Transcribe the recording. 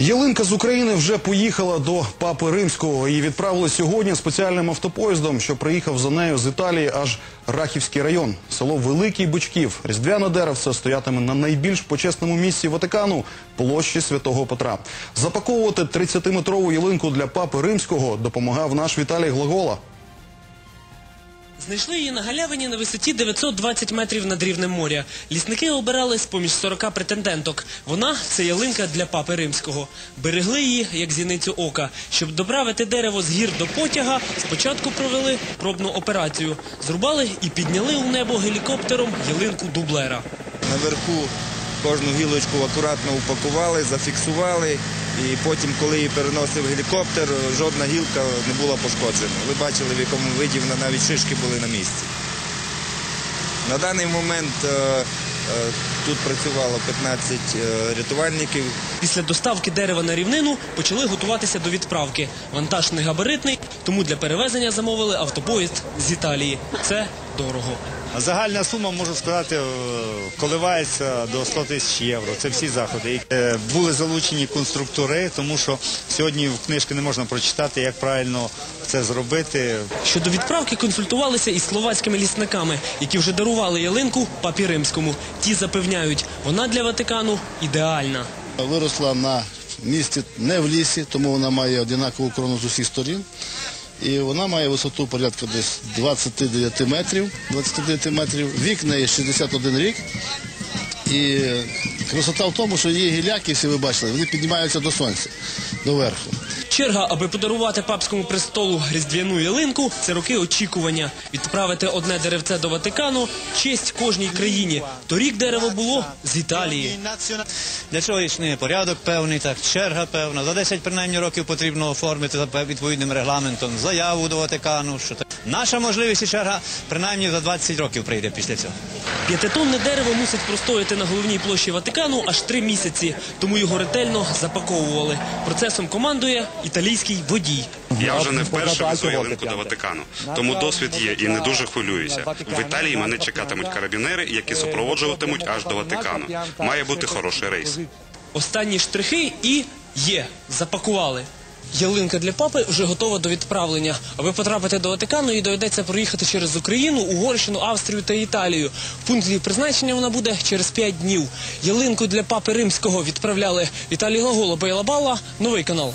Ялинка з України вже поїхала до Папи Римського. Її відправили сьогодні спеціальним автопоїздом, що приїхав за нею з Італії аж Рахівський район. Село Великий Бучків. Різдвяне деревце стоятиме на найбільш почесному місці Ватикану – площі Святого Петра. Запаковувати 30-метрову ялинку для Папи Римського допомагав наш Віталій Глагола. Знайшли її на галявині на висоті 920 метрів над рівнем моря. Лісники обирали з-поміж 40 претенденток. Вона – це ялинка для папи римського. Берегли її, як зіницю ока. Щоб доправити дерево з гір до потяга, спочатку провели пробну операцію. Зрубали і підняли у небо гелікоптером ялинку дублера. Наверху кожну гілочку акуратно упакували, зафіксували. І потім, коли її переносив гелікоптер, жодна гілка не була пошкоджена. Ви бачили, в якому виді вона навіть шишки були на місці. На даний момент е, е, тут працювало 15 е, рятувальників. Після доставки дерева на рівнину почали готуватися до відправки. Вантаж негабаритний, тому для перевезення замовили автопоїзд з Італії. Це дорого. Загальна сума, можу сказати, е, коливається до 100 тисяч євро. Це всі заходи. Е, Були залучені конструктори, тому що сьогодні в книжки не можна прочитати, як правильно це зробити. Щодо відправки консультувалися із словацькими лісниками, які вже дарували ялинку папі римському. Ті запевняють, вона для Ватикану ідеальна. Виросла на місці не в лісі, тому вона має однакову крону з усіх сторін. І вона має висоту порядку десь 29 метрів. 29 метрів. Вік неї 61 рік. І красота в тому, що її гіляки, всі ви бачили, вони піднімаються до сонця, до верху. Черга, аби подарувати папському престолу різдвяну ялинку, це роки очікування. Відправити одне деревце до Ватикану – честь кожній країні. Торік дерево було з Італії. Для цього існує порядок певний, так, черга певна. За 10 принаймні років потрібно оформити за відповідним регламентом заяву до Ватикану. Що так. Наша можливість і черга принаймні за 20 років прийде після цього. П'ятитонне дерево мусить простояти на головній площі Ватикану аж три місяці, тому його ретельно запаковували. Процесом командує італійський водій. Я вже не вперше везу ялинку до Ватикану, тому досвід є і не дуже хвилююся. В Італії мене чекатимуть карабінери, які супроводжуватимуть аж до Ватикану. Має бути хороший рейс. Останні штрихи і є. Запакували. Ялинка для папи вже готова до відправлення. Аби потрапити до Ватикану, їй доведеться проїхати через Україну, Угорщину, Австрію та Італію. В її призначення вона буде через 5 днів. Ялинку для папи римського відправляли Віталій Глагола, Бейла Бала, новий канал.